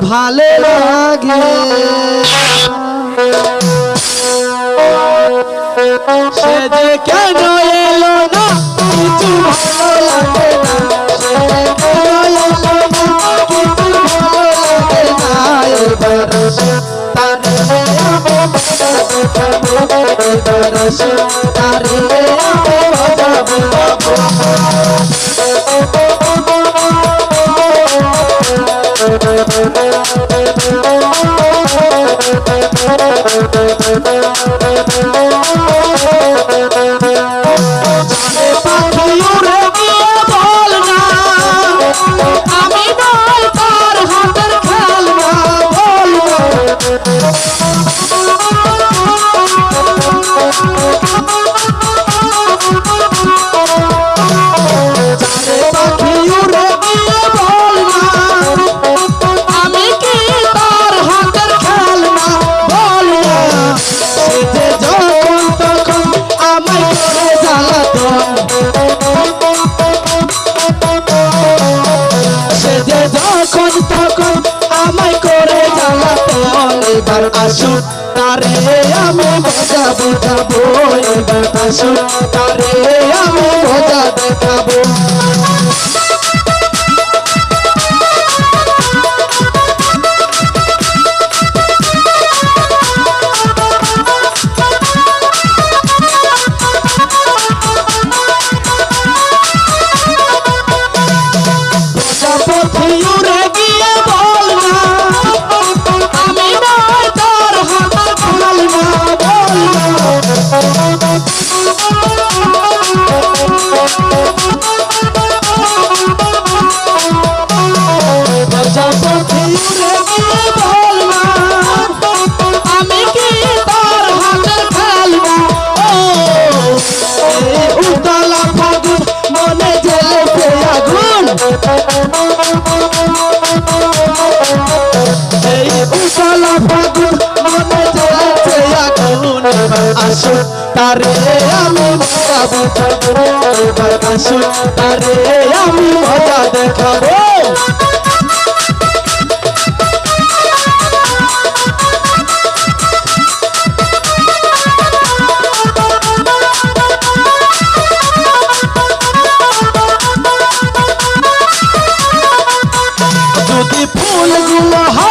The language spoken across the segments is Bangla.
ভালো লাগে সে যে কেন এলো না কিছু ভালো লাগে না সে যে কেন এবার আসুন তারে আমি মজা বোঝাবো। এবার আসুন তারে আমি মজা দেখাবো। ফাগুন মনে জ্বলেছে আগুন আসুন। তারে আমি মজা আসুন। তারে আমি মজা দেখাবো। ফুলগুলো হয়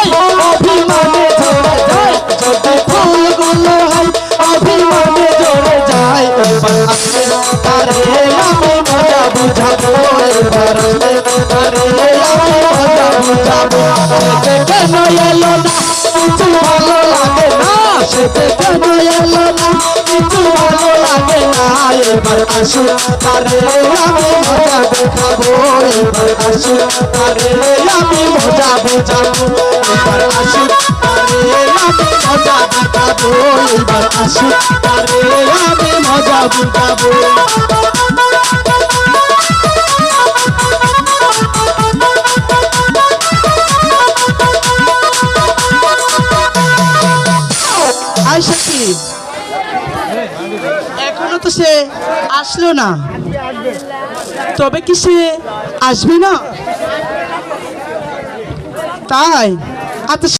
আসুন তারে আমি মজা দেখাবো এবার আসুন তারে আমি মজা বোঝাবো এবার আসুন তারে আমি মজা দেখাবো এবার আসুন তারে আমি মজা বোঝাবো আয়সা কি এখনও তো সে আসলো না। তবে কি সে আসবে না? তাই। আচ্ছা